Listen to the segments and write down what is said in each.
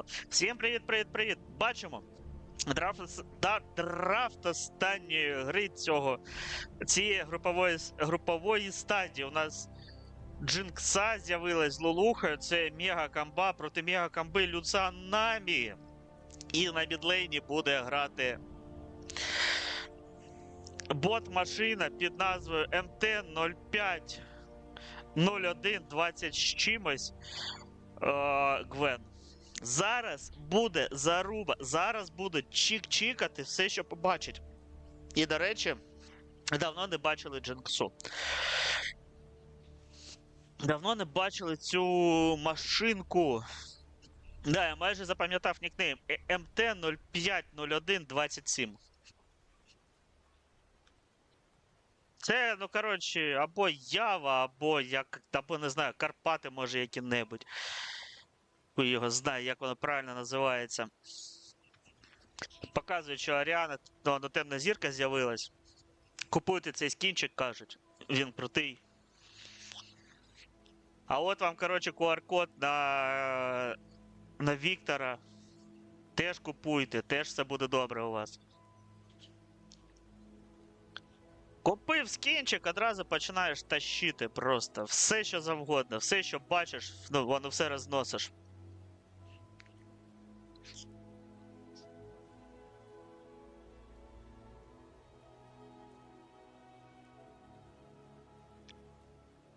було. Всім привіт, привіт, привіт. Бачимо. Драфт, да, драфт останньої гри цього цієї групової, групової стадії. У нас Джинкса з'явилась з Лулухою. Це мега камба проти мега камби Люцанамі. І на бідлейні буде грати бот-машина під назвою МТ-05 0120 з чимось. Е, Гвен. Зараз буде заруба. Зараз будуть чік-чікати все, що побачить. І, до речі, давно не бачили Джинксу. Давно не бачили цю машинку. Да, я майже запам'ятав нікнейм Е, МТ 050127. Це, ну коротше, або Ява, або як, або не знаю, Карпати, може, які-небудь. Хуй його знає, як воно правильно називається. Показують, що Аріана, ну, ну, темна зірка з'явилась. Купуйте цей скінчик, кажуть. Він крутий. А от вам, коротше, QR-код на, на Віктора. Теж купуйте, теж все буде добре у вас. Купив скінчик, одразу починаєш тащити просто все, що завгодно, все, що бачиш, ну, воно все розносиш.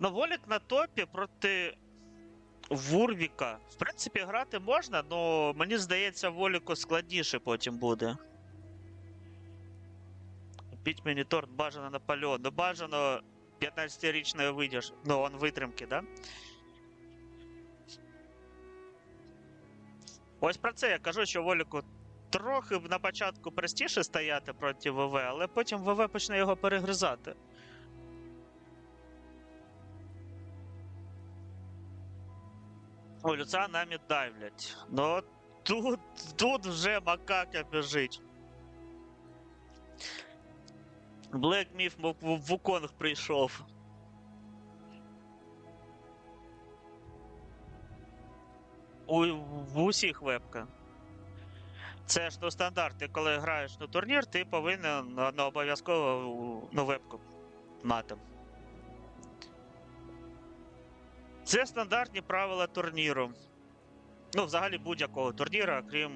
Ну, Волік на топі проти Вурвіка. В принципі, грати можна, але мені здається, Воліку складніше потім буде. Купіть мені торт бажано Наполеон. Ну бажано 15-річної видіж. Ну, он витримки, да? Ось про це я кажу, що Воліку трохи на початку простіше стояти проти ВВ, але потім ВВ почне його перегризати. Люца нами давлять. Ну тут, тут вже макака біжить. Блек Міф в, в, в Уконг прийшов. У, в усіх вебка. Це ж ну, стандарт. Ти коли граєш на турнір, ти повинен ну, обов'язково ну, вебку мати. Це стандартні правила турніру. Ну, взагалі будь-якого турніру, крім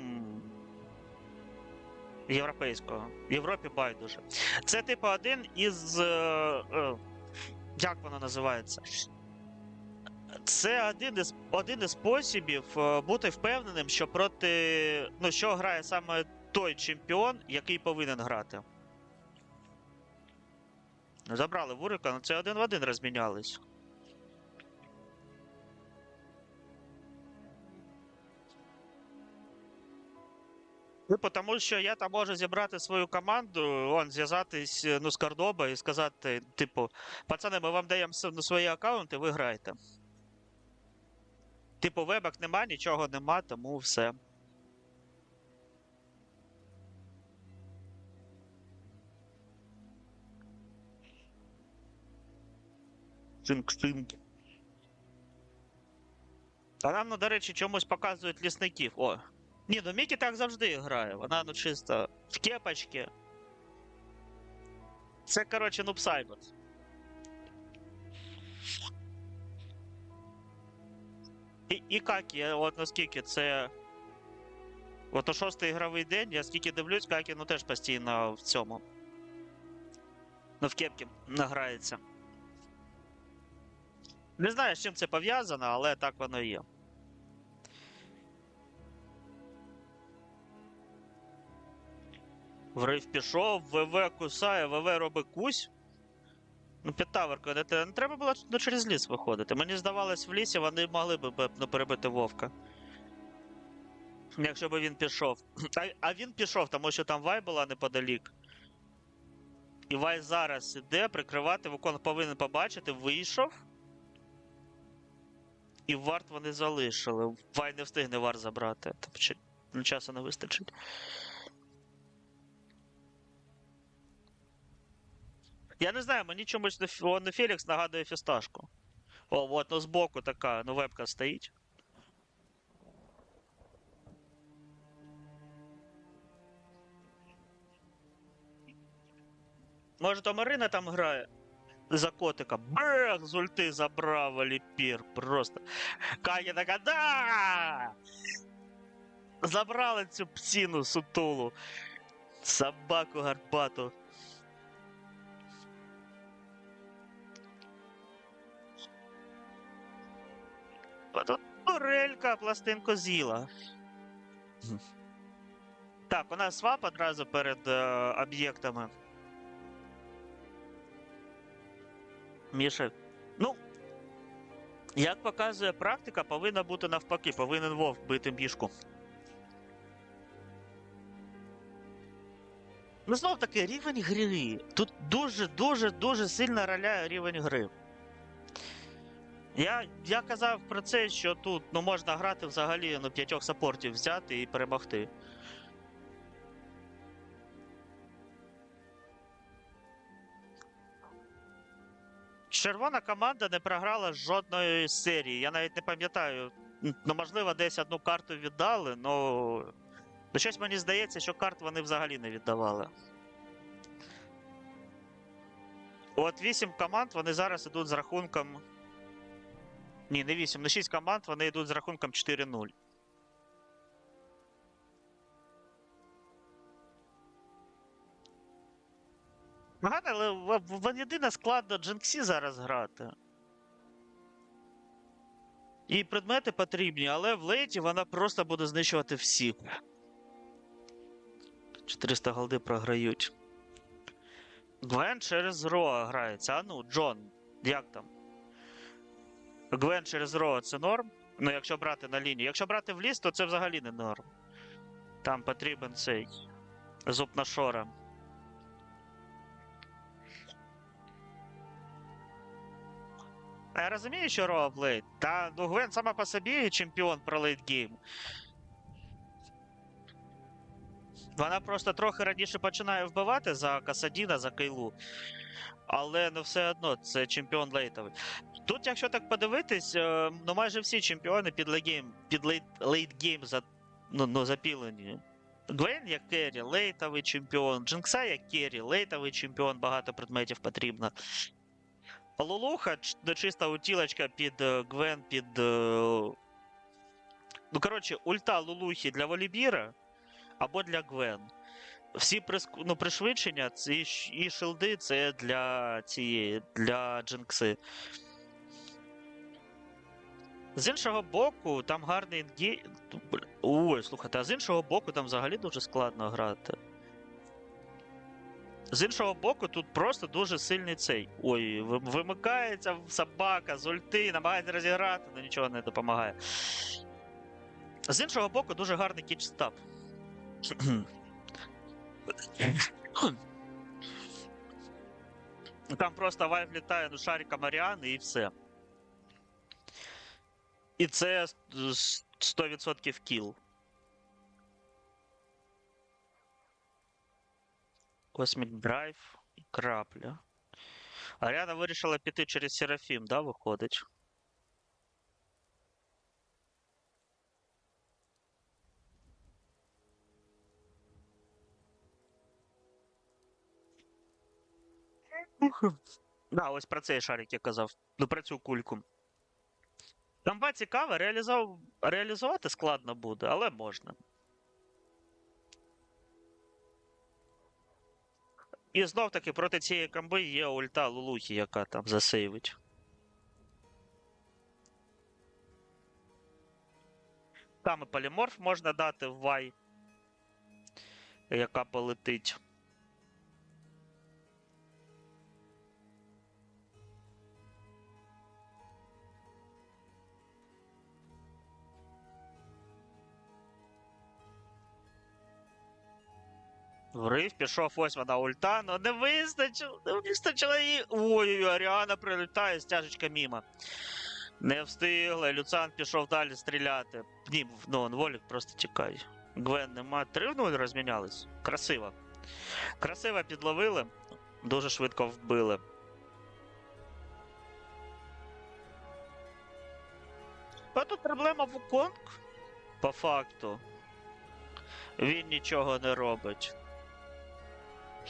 європейського. В Європі байдуже. Це, типу, один із. Е, е, як воно називається? Це один із, один із способів е, бути впевненим, що проти. Ну, що грає саме той чемпіон, який повинен грати. Забрали Вурика, ну це один в один розмінялись. Ну, тому що я там можу зібрати свою команду, он, зв'язатись ну, з Кордоба і сказати, типу, пацани, ми вам даємо с- ну, свої аккаунти, ви грайте. Типу, вебок нема, нічого нема, тому все. Цинк-цинк. А нам, ну, до речі, чомусь показують лісників. О, ні, ну Мікі так завжди грає. Вона ну чисто в кепочці. Це, коротше, ну Сайберс. І, і Какі, от наскільки це. От у шостий ігровий день, я скільки дивлюсь, Какі ну теж постійно в цьому. Ну, в кепці награється. Не знаю, з чим це пов'язано, але так воно і є. Врив пішов, ВВ кусає, ВВ робить кусь. Ну, під таверкою не, не треба було ну, через ліс виходити. Мені здавалось, в лісі вони могли б ну, перебити вовка. Якщо б він пішов. А, а він пішов, тому що там Вай була неподалік. І Вай зараз іде прикривати, Вукон повинен побачити, вийшов. І варт вони залишили. Вай не встигне вар забрати. Тобто ну, часу не вистачить. Я не знаю, мені чомусь не Фелікс нагадує фісташку. О, от, ну збоку така, ну вебка стоїть. Може, то Марина там грає? За котика. Бех, з ульти забрав Аліпір. Просто. Каня така да! Забрали цю псіну сутулу. Собаку гарбату. Тут турелька пластинку з'їла. Так, у нас свап одразу перед е, об'єктами. Міша. Ну. Як показує практика, повинна бути навпаки, повинен вовк бити мішку. Ну, знов таки, рівень гри. Тут дуже-дуже дуже сильно роляє рівень гри. Я, я казав про це, що тут ну, можна грати взагалі ну, п'ятьох саппортів взяти і перемогти. Червона команда не програла жодної серії. Я навіть не пам'ятаю. Ну, можливо, десь одну карту віддали, ну. Ну, щось мені здається, що карт вони взагалі не віддавали. От 8 команд вони зараз йдуть з рахунком. Ні, не 8, не 6 команд, вони йдуть з рахунком 4-0. Погано, але в, єдине складно Джинксі зараз грати. І предмети потрібні, але в лейті вона просто буде знищувати всіх. 400 голди програють. Гвен через Роа грається. А ну, Джон, як там? Гвен через Роа це норм? Ну, якщо брати на лінію. Якщо брати в ліс, то це взагалі не норм. Там потрібен цей зуб на шора. А Я розумію, що Роа в лейт. Та ну Гвен сама по собі чемпіон про лейтгейм. Вона просто трохи раніше починає вбивати за Касадіна, за Кейлу. Але ну все одно це чемпіон лейтовий. Тут, якщо так подивитись, е, ну майже всі чемпіони під лейтгейм, під лейт, лейтгейм за, ну, ну, запілені. Гвен як керрі, лейтовий чемпіон, Джинкса як керрі, лейтовий чемпіон, багато предметів потрібно. Лулуха, ну, чиста утілочка під е, Гвен, під. е, Ну, коротше, ульта Лулухи для Волібіра або для Гвен. Всі ну, пришвидшення це і, шилди це для цієї, для Джинкси. З іншого боку, там гарний інгі... Ой, слухайте, а з іншого боку, там взагалі дуже складно грати. З іншого боку, тут просто дуже сильний цей. Ой, вимикається собака з ульти, намагається розіграти, але нічого не допомагає. З іншого боку, дуже гарний кітчстап. Там просто вайф літає до шарика Маріани і все. І це с- с- 100% кіл. Космік Драйв і крапля. Аріана вирішила піти через Серафім, да, виходить? Да, ось про цей шарик я казав. Ну про цю кульку. Комба цікава, реалізов... реалізувати складно буде, але можна. І знов таки проти цієї комби є ульта Лулухи, яка там засейвить. Там і поліморф можна дати в вай, яка полетить. Врив, пішов, ось вона ульта, ну не вистачило, не вистачило її. Ой, Аріана прилітає, стяжечка міма. Не встигла, Люцан пішов далі стріляти. Ні, ну, Волік просто тікає. Гвен нема. Три в нуль розмінялись. Красиво. Красиво підловили, дуже швидко вбили. А тут проблема в Уконг, по факту. Він нічого не робить.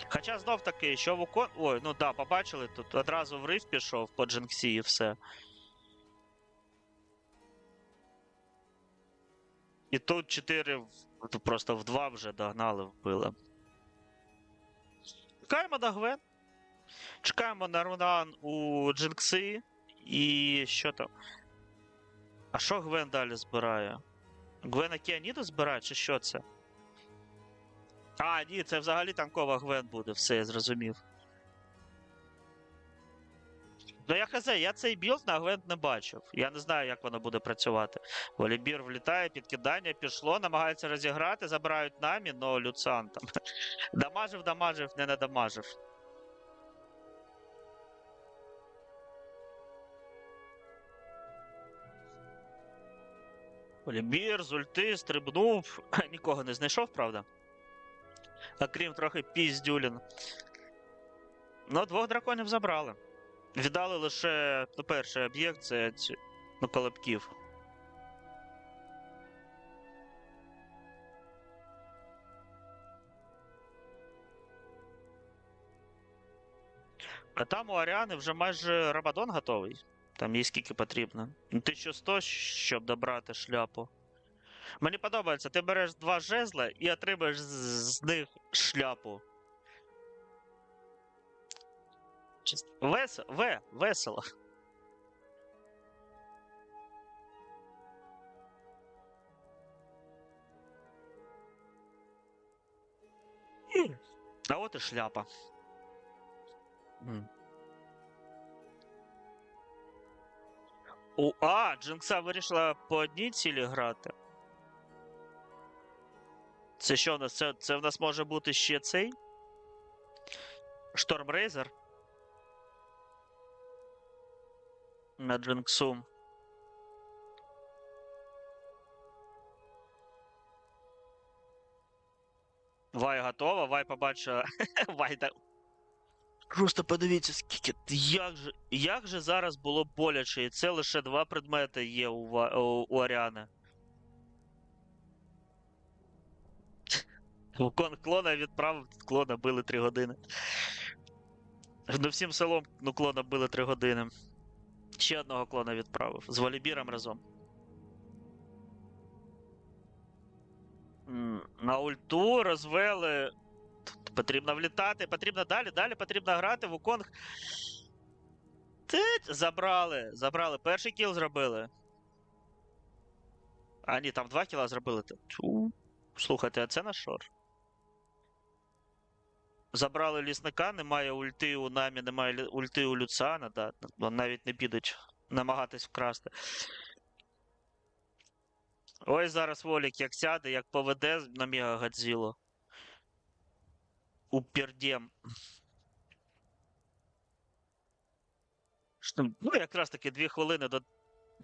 Хоча знов таки, що в уко... Ой, ну да, побачили, тут одразу в риф пішов по Джинксі і все. І тут 4 в... просто в 2 вже догнали, вбили. Чекаємо на Гвен. Чекаємо на рунан у Джинкси. І що там? А що Гвен далі збирає? Гвен Акіаніду збирає, чи що це? А, ні, це взагалі танкова Гвен буде, все, я зрозумів. Ну я хз, я цей білд на Гвен не бачив. Я не знаю, як воно буде працювати. Волібір влітає, підкидання пішло, намагається розіграти, забирають намі, но Люцан там. Дамажив, дамажив, не надамажив. Волібір з ульти стрибнув. Нікого не знайшов, правда? Окрім трохи піздюлін. Ну, двох драконів забрали. Віддали лише ну, перший об'єкт це ці, ну, колобків. А там у Аріани вже майже Рабадон готовий. Там є скільки потрібно. Ну, 1100, щоб добрати шляпу. Мені подобається, ти береш два жезла і отримаєш з, них шляпу. Вес... В, весело. А от і шляпа. У, а, Джинкса вирішила по одній цілі грати. Це що у нас? Це, це в нас може бути ще цей? Штормрейзер? На Джинксу. Вай готова, Вай побачила. Вай так. Просто подивіться, скільки. Як же, як же зараз було боляче, і це лише два предмети є у, у, у Аріани. Кон клона відправив, клона били 3 години. Ну всім селом ну, клона били 3 години. Ще одного клона відправив. З Валібіром разом. На ульту розвели. Тут Потрібно влітати, потрібно далі, далі потрібно грати в Уконг. Забрали. Забрали. Перший кіл зробили. А, ні, там два кіла зробили. Слухайте, а це на шор. Забрали лісника, немає ульти у намі, немає ульти у Люцана, да. ну, навіть не підуть намагатись вкрасти. Ой, зараз Волік як сяде, як поведе на Мега Годзілу. Упердем. Ну, якраз таки дві хвилини до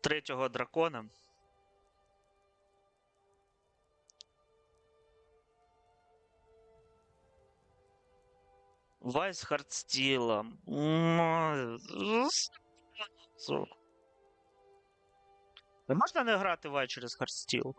третього дракона. Вайс з- Не можна не грати Вай через хардстіл?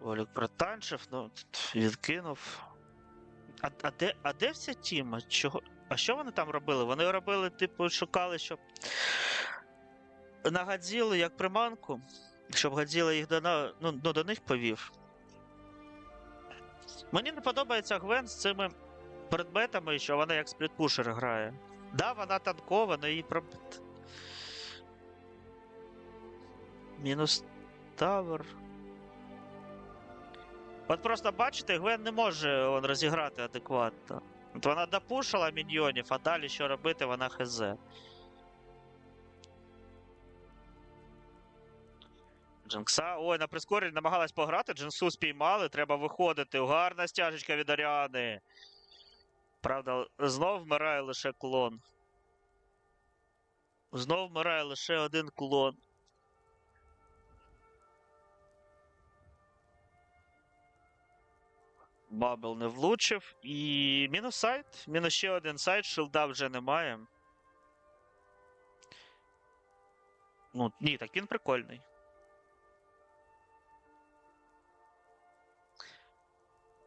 Олік протанчив, ну, відкинув. А, а, де, а де вся тіма? Чого? А що вони там робили? Вони робили, типу, шукали, щоб на Гадзілу як приманку, щоб Гадзіла їх до, ну, ну, до них повів. Мені не подобається Гвен з цими предметами, що вона як сплітпушер грає. Да, вона танкова, але її про. Мінус тавер. От просто бачите, Гвен не може он, розіграти адекватно. От вона допушила міньйонів, а далі що робити, вона хз. Джинкса. Ой, на прискоренні намагалась пограти, Джинсу спіймали, треба виходити. Гарна стяжечка від Аріани. Правда, знов вмирає лише клон. Знов вмирає лише один клон. Бабл не влучив. І мінус сайт. Мінус ще один сайт, шилда вже немає. Ну, ні, так він прикольний.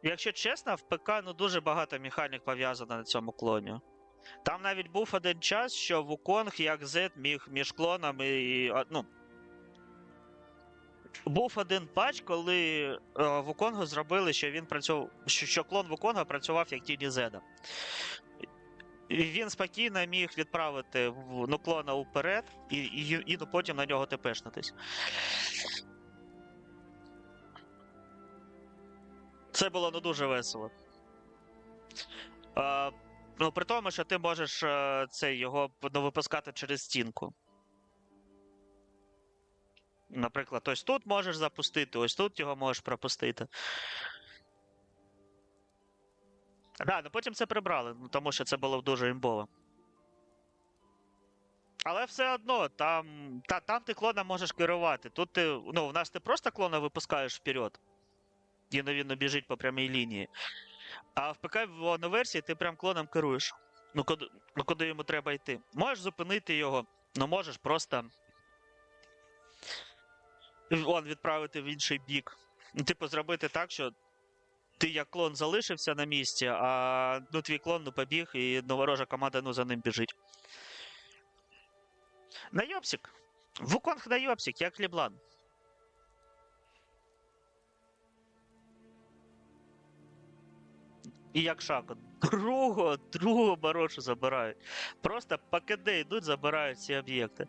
Якщо чесно, в ПК ну дуже багато механік пов'язано на цьому клоні. Там навіть був один час, що Вуконг як Z міг між клонами і. Ну, був один патч, коли е, Вуконгу зробили, що він працював, що, клон Вуконга працював як тіні Зеда. Він спокійно міг відправити в- ну, клона уперед і, і, і ну, потім на нього тепешнутись. Це було ну дуже весело. А, ну, при тому, що ти можеш е, цей, його ну, випускати через стінку. Наприклад, ось тут можеш запустити, ось тут його можеш пропустити. Да, ну потім це прибрали, ну, тому що це було дуже імбово. Але все одно, там, та, там ти клона можеш керувати. Тут ти. Ну, у нас ти просто клона випускаєш вперед. І він біжить по прямій лінії. А в ПК в версії ти прям клоном керуєш. Ну куди, ну, куди йому треба йти. Можеш зупинити його, ну можеш просто. Он відправити в інший бік. Ну, типу, зробити так, що ти як клон залишився на місці, а ну, твій клон ну, побіг, і ну, ворожа команда ну, за ним біжить. Найобсік. Вуконг найобсік, як Ліблан. І як Шако. Другого, другого барошу забирають. Просто КД йдуть, забирають ці об'єкти.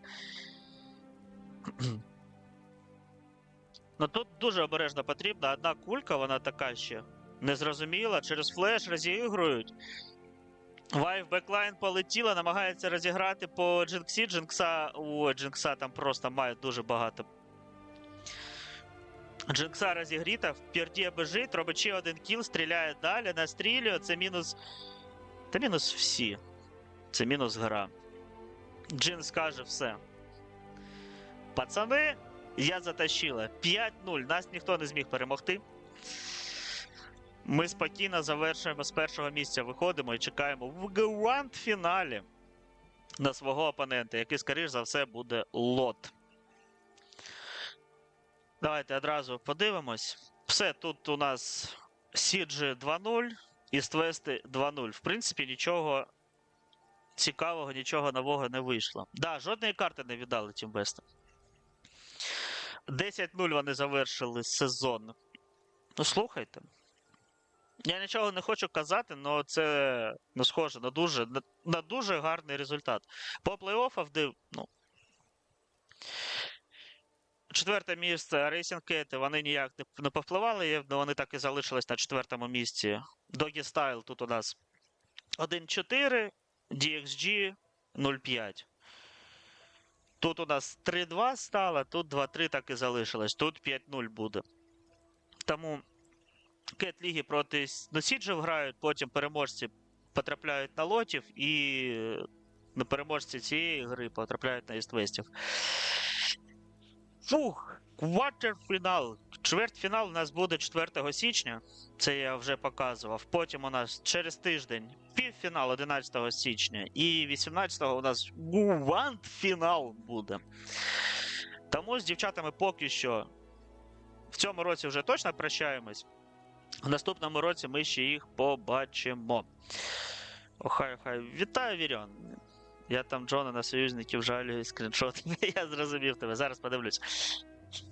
Ну тут дуже обережно потрібно. Одна кулька, вона така ще незрозуміла. Через флеш розігрують. Вайв беклайн полетіла, намагається розіграти по Джинксі. Джинкса. О, Джинкса там просто має дуже багато. Джинкса розігріта, вперді бежить, робить ще один кіл, стріляє далі, настрілює. Це мінус. Та мінус всі. Це мінус гра. Джин скаже все. Пацани, я затащила. 5-0. Нас ніхто не зміг перемогти. Ми спокійно завершуємо з першого місця, виходимо і чекаємо в гранд-фіналі на свого опонента, який, скоріш за все, буде лот. Давайте одразу подивимось. Все, тут у нас Сіджі 2-0 і Ствести 2-0. В принципі, нічого цікавого, нічого нового не вийшло. Да, жодної карти не віддали Тімбесту. 10-0 вони завершили сезон. Ну, слухайте. Я нічого не хочу казати, але це ну, схоже на дуже, на, на дуже гарний результат. По плей-оффах, де, ну, четверте місце Racing Cat, вони ніяк не, не повпливали, і вони так і залишились на четвертому місці. Doggy Style тут у нас 1-4, DXG 0-5. Тут у нас 3-2 стало, тут 2-3 так і залишилось. Тут 5-0 буде. Тому Кет Ліги проти носіджів грають, потім переможці потрапляють на лотів і переможці цієї гри потрапляють на іствестів. Фух, квартерфінал. Чвертьфінал у нас буде 4 січня. Це я вже показував. Потім у нас через тиждень півфінал 11 січня. І 18-го у нас гранд-фінал буде. Тому з дівчатами поки що в цьому році вже точно прощаємось. В наступному році ми ще їх побачимо. Охай, охай. Вітаю, Вірьон. Я там Джона на союзників жалюю скріншот. Я зрозумів тебе. Зараз подивлюсь.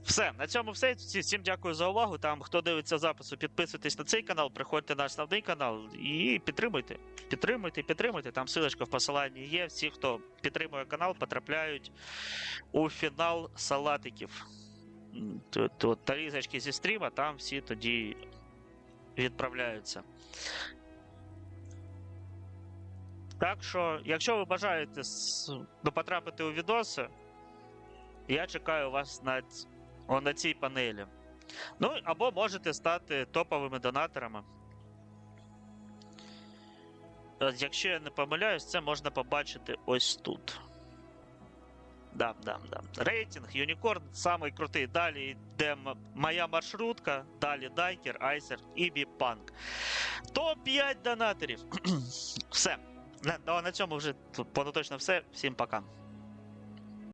Все, на цьому все. Всім дякую за увагу. Там, хто дивиться запису, підписуйтесь на цей канал, приходьте на основний канал і підтримуйте. Підтримуйте, підтримуйте. Там ссылочка в посиланні є. Всі, хто підтримує канал, потрапляють у фінал салатиків. Тут, тарізочки зі стріма, там всі тоді відправляються. Так що, якщо ви бажаєте ну, потрапити у відоси, я чекаю вас на, о, на цій панелі. Ну, або можете стати топовими донаторами. Е, Якщо я не помиляюсь, це можна побачити ось тут. да, да, да. Рейтинг, Юнікорн самий крутий. Далі йде моя маршрутка, далі Дайкер, Айсер і Біпанк. Топ-5 донаторів. все. На, на цьому вже понаточно все. Всім пока.